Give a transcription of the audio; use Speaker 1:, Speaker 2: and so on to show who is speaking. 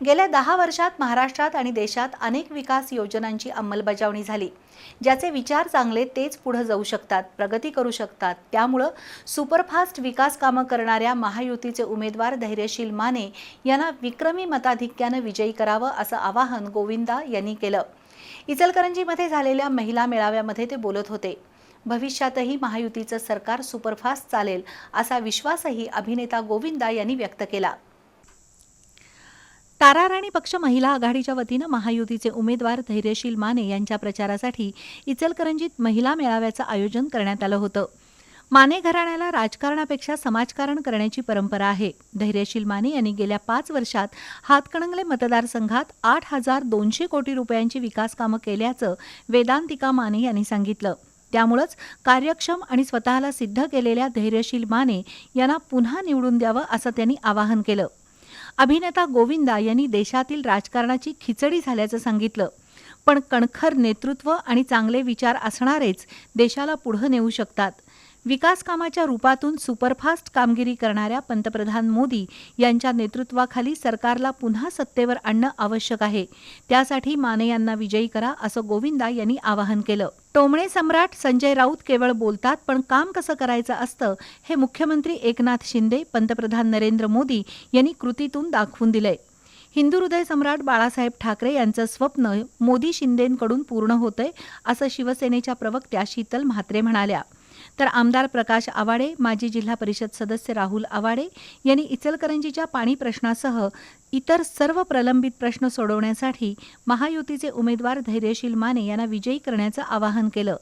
Speaker 1: गेल्या दहा वर्षात महाराष्ट्रात आणि देशात अनेक विकास योजनांची अंमलबजावणी झाली. ज्याचे विचार चांगले तेच पुढे जाऊ शकतात प्रगती करू शकतात. त्यामुळं सुपरफास्ट विकास कामं करणाऱ्या महायुतीचे उमेदवार धैर्यशील माने यांना विक्रमी मताधिक्यानं विजयी करावं असं आवाहन गोविंदा यांनी केलं. इचलकरंजीमध्ये झालेल्या महिला मेळाव्यामध्ये ते बोलत होते. भविष्यातही महायुतीचं सरकार सुपरफास्ट चालेल असा विश्वासही अभिनेता गोविंदा यांनी व्यक्त केला. तारा राणी पक्ष महिला आघाडीच्या वतीनं महायुतीचे उमेदवार धैर्यशील माने यांच्या प्रचारासाठी इचलकरंजीत महिला मेळाव्याचं आयोजन करण्यात आलं होतं. माने घराण्याला राजकारणापेक्षा समाजकारण करण्याची परंपरा आहे. धैर्यशील माने यांनी गेल्या पाच वर्षात हातकणंगले मतदारसंघात आठ हजार दोनशे कोटी रुपयांची विकास कामं केल्याचं वेदांतिका माने यांनी सांगितलं. त्यामुळंच कार्यक्षम आणि स्वतःला सिद्ध केलेल्या धैर्यशील माने यांना पुन्हा निवडून द्यावं असं त्यांनी आवाहन केलं. अभिनेता गोविंदा यांनी देशातील राजकारणाची खिचडी झाल्याचं सांगितलं. पण कणखर नेतृत्व आणि चांगले विचार असणारेच देशाला पुढं नेऊ शकतात. विकास कामाच्या रूपातून सुपरफास्ट कामगिरी करणाऱ्या पंतप्रधान मोदी यांच्या नेतृत्वाखाली सरकारला पुन्हा सत्तेवर आणणं आवश्यक आहे. त्यासाठी माने यांना विजयी करा असं गोविंदा यांनी आवाहन केलं. टोमणे सम्राट संजय राऊत केवळ बोलतात पण काम कसं करायचं असतं हे मुख्यमंत्री एकनाथ शिंदे पंतप्रधान नरेंद्र मोदी यांनी कृतीतून दाखवून दिलंय. हिंदू हृदय सम्राट बाळासाहेब ठाकरे यांचं स्वप्न मोदी शिंदेंकडून पूर्ण होतंय असं शिवसेनेच्या प्रवक्त्या शीतल म्हात्रे म्हणाल्या. तर आमदार प्रकाश आवाडे माजी जिल्हा परिषद सदस्य राहुल आवाडे यांनी इचलकरंजीच्या पाणी प्रश्नासह इतर सर्व प्रलंबित प्रश्न सोडवण्यासाठी महायुतीचे उमेदवार धैर्यशील माने यांना विजयी करण्याचं आवाहन केलं.